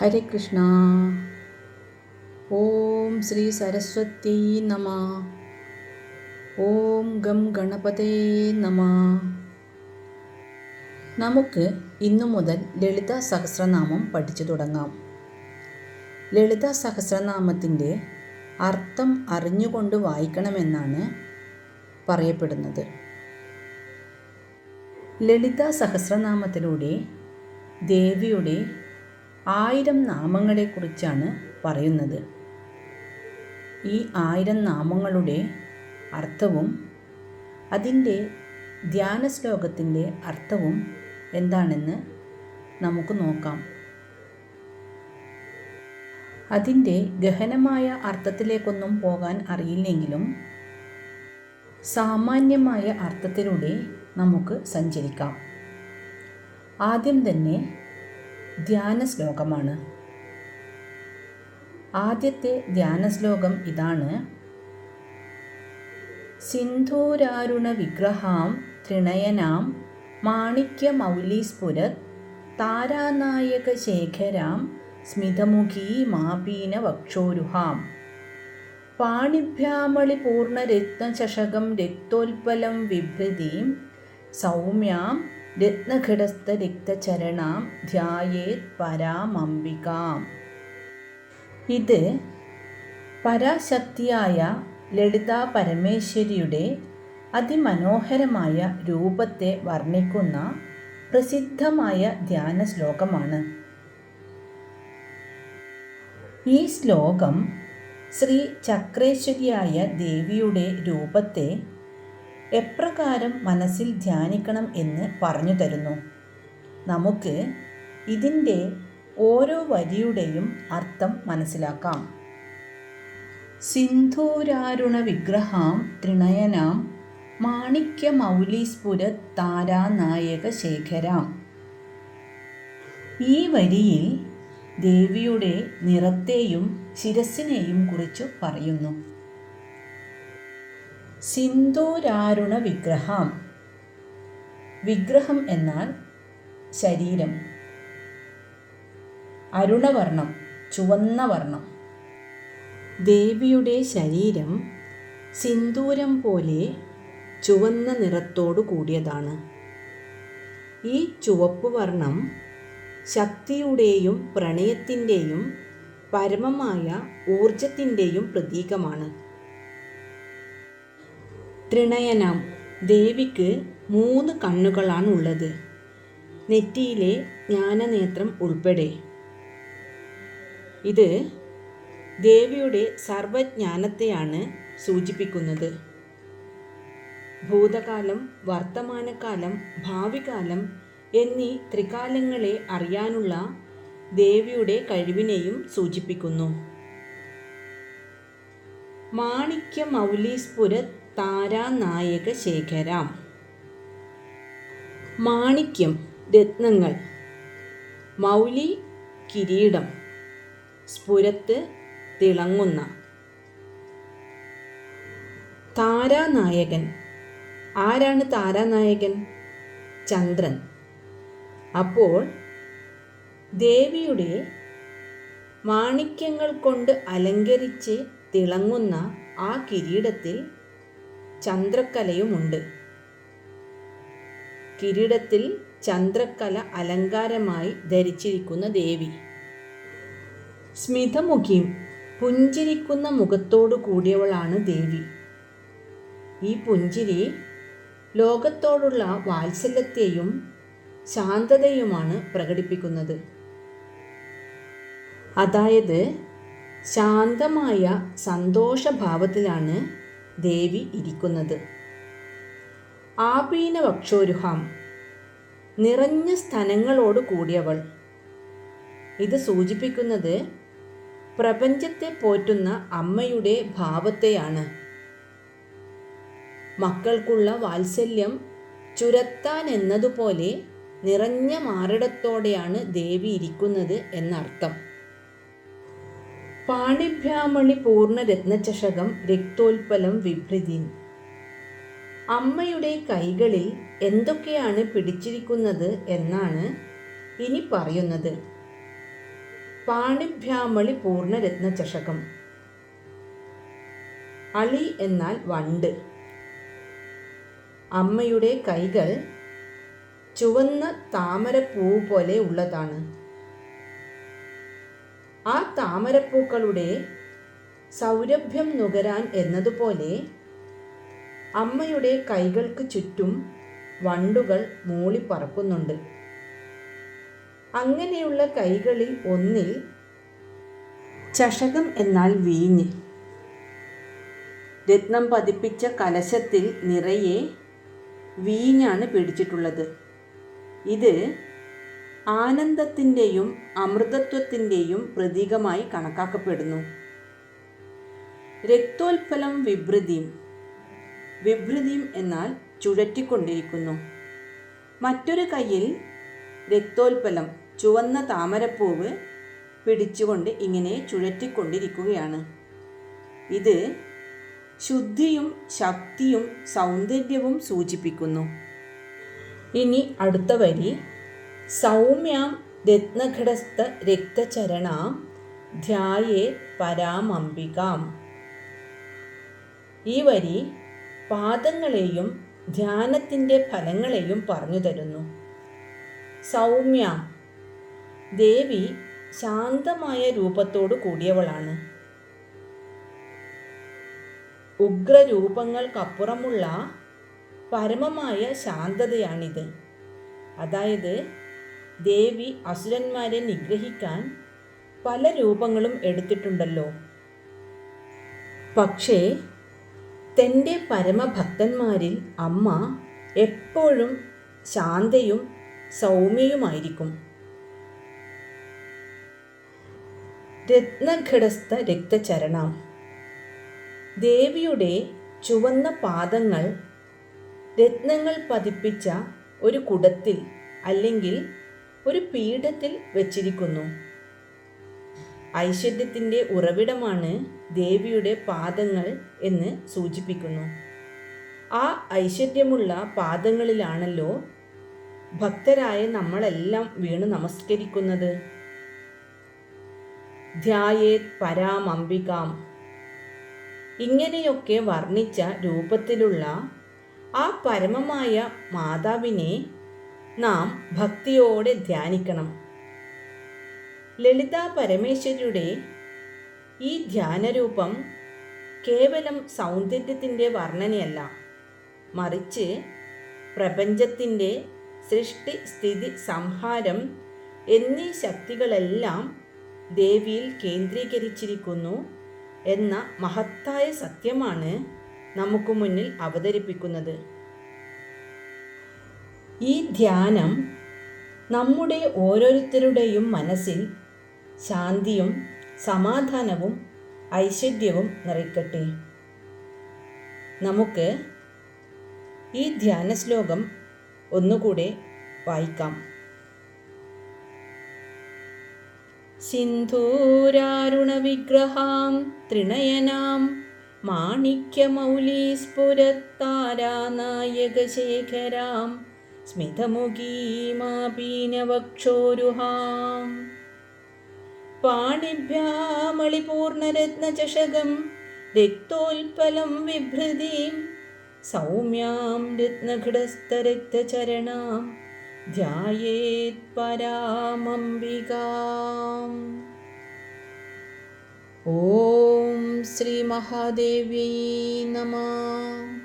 ഹരേ കൃഷ്ണ ഓം ശ്രീ സരസ്വതി നമ ഓം ഗം ഗണപതേ നമ നമുക്ക് ഇന്നു മുതൽ ലളിത സഹസ്രനാമം പഠിച്ചു തുടങ്ങാം. ലളിത സഹസ്രനാമത്തിന്റെ അർത്ഥം അറിഞ്ഞുകൊണ്ട് വായിക്കണമെന്നാണ് പറയപ്പെടുന്നത്. ലളിത സഹസ്രനാമത്തിലൂടെ ദേവിയുടെ ആയിരം നാമങ്ങളെക്കുറിച്ചാണ് പറയുന്നത്. ഈ ആയിരം നാമങ്ങളുടെ അർത്ഥവും അതിന്റെ ധ്യാന ശ്ലോകത്തിന്റെ അർത്ഥവും എന്താണെന്ന് നമുക്ക് നോക്കാം. അതിന്റെ ഗഹനമായ അർത്ഥത്തിലേക്കൊന്നും പോകാൻ അറിയില്ലെങ്കിലും സാമാന്യമായ അർത്ഥത്തിലൂടെ നമുക്ക് സഞ്ചരിക്കാം. ആദ്യം തന്നെ ധ്യാന ശ്ലോകമാണ്. ആദ്യത്തെ ധ്യാന ശ്ലോകം ഇതാണ്. സിന്ധൂരാരുണ വിഗ്രഹാം ത്രിണയനാം മാണിക്യമൗലീസ്ഫുരത് താരാനായക ശേഖരാം സ്മിതമുഖീ മാപീന വക്ഷോരുഹാം പാണിഭ്യാമളിപൂർണരത്നചഷകം രക്തോൽപലം വിഭൃതിം സൗമ്യാം രത്നഘടസ്ഥരക്തചരണാം ധ്യായേത് പരാമംബികാം. ഇത് പരാശക്തിയായ ലളിതാ പരമേശ്വരിയുടെ അതിമനോഹരമായ രൂപത്തെ വർണിക്കുന്ന പ്രസിദ്ധമായ ധ്യാന ശ്ലോകമാണ് ഈ ശ്ലോകം ശ്രീ ചക്രേശ്വരിയായ ദേവിയുടെ രൂപത്തെ എപ്രകാരം മനസ്സിൽ ധ്യാനിക്കണം എന്ന് പറഞ്ഞു തരുന്നു. നമുക്ക് ഇതിന്റെ ഓരോ വരിയുടെയും അർത്ഥം മനസ്സിലാക്കാം. സിന്ധൂരാരുണ വിഗ്രഹാം ത്രിണയനാം മാണിക്യമൗലീസ്ഫുര താരാനായക ശേഖരാം ഈ വരിയിൽ ദേവിയുടെ നിറത്തെയും ശിരസിനെയും കുറിച്ച് പറയുന്നു. സിന്ധൂരാരുണ വിഗ്രഹം വിഗ്രഹം എന്നാൽ ശരീരം. അരുണവർണം ചുവന്ന വർണം ദേവിയുടെ ശരീരം സിന്ദൂരം പോലെ ചുവന്ന നിറത്തോടു കൂടിയതാണ്. ഈ ചുവപ്പ് വർണം ശക്തിയുടെയും പ്രണയത്തിന്റെയും പരമമായ ഊർജത്തിന്റെയും പ്രതീകമാണ്. ത്രിണയനം ദേവിക്ക് മൂന്ന് കണ്ണുകളാണ് ഉള്ളത് നെറ്റിയിലെ ജ്ഞാനനേത്രം ഉൾപ്പെടെ. ഇത് ദേവിയുടെ സർവജ്ഞാനത്തെയാണ് സൂചിപ്പിക്കുന്നത്. ഭൂതകാലം വർത്തമാനകാലം ഭാവികാലം എന്നീ ത്രികാലങ്ങളെ അറിയാനുള്ള ദേവിയുടെ കഴിവിനെയും സൂചിപ്പിക്കുന്നു. മാണിക്യ മൗലീസ്പുര താരാനായക ശേഖരാം. മാണിക്യം രത്നങ്ങൾ. മൗലി കിരീടം. സ്ഫുരത്ത് തിളങ്ങുന്ന. താരാനായകൻ ആരാണ് താരാനായകൻ ചന്ദ്രൻ. അപ്പോൾ ദേവിയുടെ മാണിക്യങ്ങൾ കൊണ്ട് അലങ്കരിച്ച് തിളങ്ങുന്ന ആ കിരീടത്തിൽ ചന്ദ്രക്കലയുമുണ്ട്. കിരീടത്തിൽ ചന്ദ്രക്കല അലങ്കാരമായി ധരിച്ചിരിക്കുന്ന ദേവി. സ്മിതമുഖിയും പുഞ്ചിരിക്കുന്ന മുഖത്തോടു കൂടിയവളാണ് ദേവി. ഈ പുഞ്ചിരി ലോകത്തോടുള്ള വാത്സല്യത്തെയും ശാന്തതയുമാണ് പ്രകടിപ്പിക്കുന്നത്. അതായത് ശാന്തമായ സന്തോഷഭാവത്തിലാണ് ദേവി ഇരിക്കുന്നത്. ആപീന വക്ഷോരുഹാം നിറഞ്ഞ സ്ഥലങ്ങളോട് കൂടിയവൾ. ഇത് സൂചിപ്പിക്കുന്നത് പ്രപഞ്ചത്തെ പോറ്റുന്ന അമ്മയുടെ ഭാവത്തെയാണ്. മക്കൾക്കുള്ള വാത്സല്യം ചുരത്താൻ എന്നതുപോലെ നിറഞ്ഞ മാറിടത്തോടെയാണ് ദേവി ഇരിക്കുന്നത് എന്നർത്ഥം. പാണിഭ്യാമണി പൂർണ രത്നചഷകം രക്തോൽപ്പലം വിഭൃതി അമ്മയുടെ കൈകളിൽ എന്തൊക്കെയാണ് പിടിച്ചിരിക്കുന്നത് എന്നാണ് ഇനി പറയുന്നത്. പാണിഭ്യാമളി പൂർണ രത്നചഷകം അളി എന്നാൽ വണ്ട്. അമ്മയുടെ കൈകൾ ചുവന്ന താമരപ്പൂ പോലെ ഉള്ളതാണ്. ആ താമരപ്പൂക്കളുടെ സൗരഭ്യം നുകരാൻ എന്നതുപോലെ അമ്മയുടെ കൈകൾക്ക് ചുറ്റും വണ്ടുകൾ മൂളിപ്പറക്കുന്നുണ്ട്. അങ്ങനെയുള്ള കൈകളിൽ ഒന്നിൽ ചഷകം എന്നാൽ വീഞ്ഞ്. രത്നം പതിപ്പിച്ച കലശത്തിൽ നിറയെ വീഞ്ഞാണ് പിടിച്ചിട്ടുള്ളത്. ഇത് ആനന്ദത്തിന്റെയും അമൃതത്വത്തിന്റെയും പ്രതീകമായി കണക്കാക്കപ്പെടുന്നു. രക്തോൽപ്പലം വിഭൃതിയും വിഭൃതിയും എന്നാൽ ചുഴറ്റിക്കൊണ്ടിരിക്കുന്നു. മറ്റൊരു കയ്യിൽ രക്തോൽപ്പലം ചുവന്ന താമരപ്പൂവ് പിടിച്ചുകൊണ്ട് ഇങ്ങനെ ചുഴറ്റിക്കൊണ്ടിരിക്കുകയാണ്. ഇത് ശുദ്ധിയും ശക്തിയും സൗന്ദര്യവും സൂചിപ്പിക്കുന്നു. ഇനി അടുത്ത വരി സൗമ്യാം രത്നഘടസ്ഥ രക്തചരണാം ധ്യായേ പരാമംബികാം. ഈ വരി പാദങ്ങളെയും ധ്യാനത്തിന്റെ ഫലങ്ങളെയും പറഞ്ഞു തരുന്നു. സൗമ്യ ദേവി ശാന്തമായ രൂപത്തോടു കൂടിയവളാണ്. ഉഗ്രരൂപങ്ങൾക്കപ്പുറമുള്ള പരമമായ ശാന്തതയാണിത്. അതായത് ദേവി അസുരന്മാരെ നിഗ്രഹിക്കാൻ പല രൂപങ്ങളും എടുത്തിട്ടുണ്ടല്ലോ. പക്ഷേ തന്റെ പരമഭക്തന്മാരിൽ അമ്മ എപ്പോഴും ശാന്തയും സൗമ്യയുമായിരിക്കും. രത്നഘടസ്ഥ രക്തചരണം. ദേവിയുടെ ചുവന്ന പാദങ്ങൾ രത്നങ്ങൾ പതിപ്പിച്ച ഒരു കുടത്തിൽ അല്ലെങ്കിൽ ഒരു പീഠത്തിൽ വച്ചിരിക്കുന്നു. ഐശ്വര്യത്തിന്റെ ഉറവിടമാണ് ദേവിയുടെ പാദങ്ങൾ എന്ന് സൂചിപ്പിക്കുന്നു. ആ ഐശ്വര്യമുള്ള പാദങ്ങളിലാണല്ലോ ഭക്തരായ നമ്മളെല്ലാം വീണ് നമസ്കരിക്കുന്നത്. ധ്യായേത് പരാമംബികാം. ഇങ്ങനെയൊക്കെ വർണിച്ച രൂപത്തിലുള്ള ആ പരമമായ മാതാവിനെ നാം ഭക്തിയോടെ ധ്യാനിക്കണം. ലളിതാ പരമേശ്വരിയുടെ ഈ ധ്യാനരൂപം കേവലം സൗന്ദര്യത്തിന്റെ വർണനയല്ല. മറിച്ച് പ്രപഞ്ചത്തിന്റെ സൃഷ്ടി സ്ഥിതി സംഹാരം എന്നീ ശക്തികളെല്ലാം ദേവിയിൽ കേന്ദ്രീകരിച്ചിരിക്കുന്നു എന്ന മഹത്തായ സത്യമാണ് നമുക്ക് മുന്നിൽ അവതരിപ്പിക്കുന്നത്. ഈ ധ്യാനം നമ്മുടെ ഓരോരുത്തരുടെയും മനസ്സിൽ ശാന്തിയും സമാധാനവും ഐശ്വര്യവും നിറയ്ക്കട്ടെ. നമുക്ക് ഈ ധ്യാന ശ്ലോകം ഒന്നുകൂടെ വായിക്കാം. സിന്ധൂരാരുണവിഗ്രഹാം ത്രിണയനാം മാണിക്യമൗലീസ്ഫുരത്താരാനായകശേഖരാം स्मितमुकीमापीनवक्षोरुहा पाणिभ्या मणिपूर्णरत्नचषकं रिक्तोल्पलं विभृतिं सौम्यां रत्नघटस्तरिक्तचरणां ध्यायेत्परामम्बिका ॐ श्रीमहादेव्यै नमः।